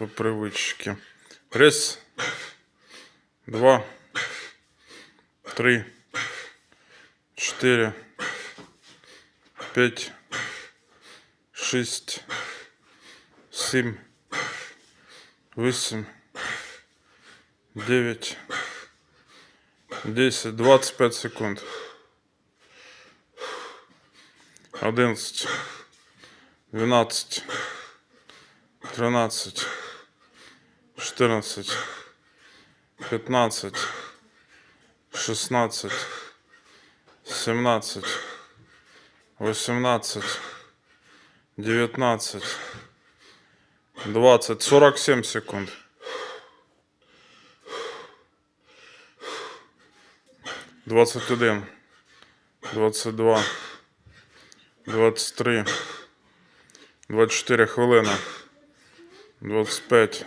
по привычке. Раз, два, три, четыре, пять, шесть, семь, восемь, девять, десять, двадцать пять секунд. Одиннадцать, двенадцать, тринадцать, четырнадцать, пятнадцать, шестнадцать, семнадцать, восемнадцать, девятнадцать, двадцать, сорок семь секунд. Двадцать один, двадцять два, двадцять три, двадцять чотири хвилини, двадцять п'ять,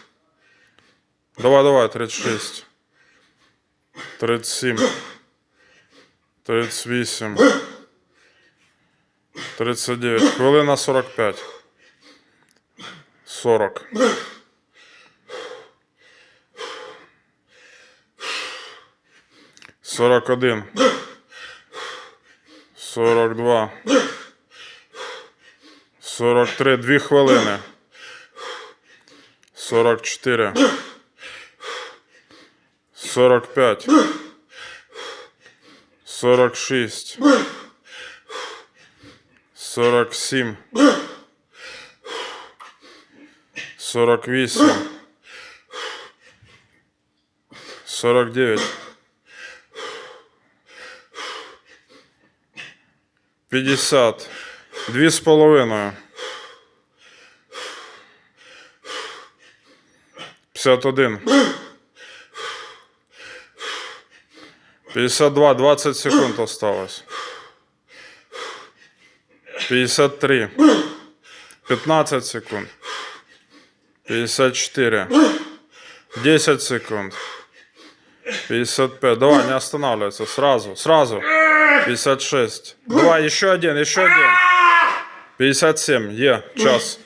давай, давай, 36, 37, 38, 39, хвилина 45, 40. Сорок один. Сорок два. Сорок три. Дві хвилини. Сорок чотири Сорок п'ять. Сорок шість. Сорок сім. Сорок вісім. Сорок дев'ять. 50. Дві з половиною. 51. 52. 20 секунд осталось. 53. 15 секунд. 54. 10 секунд. 55. Давай, не останавливайся. Сразу, сразу. 56. Давай, еще один, еще один. 57. Е, час.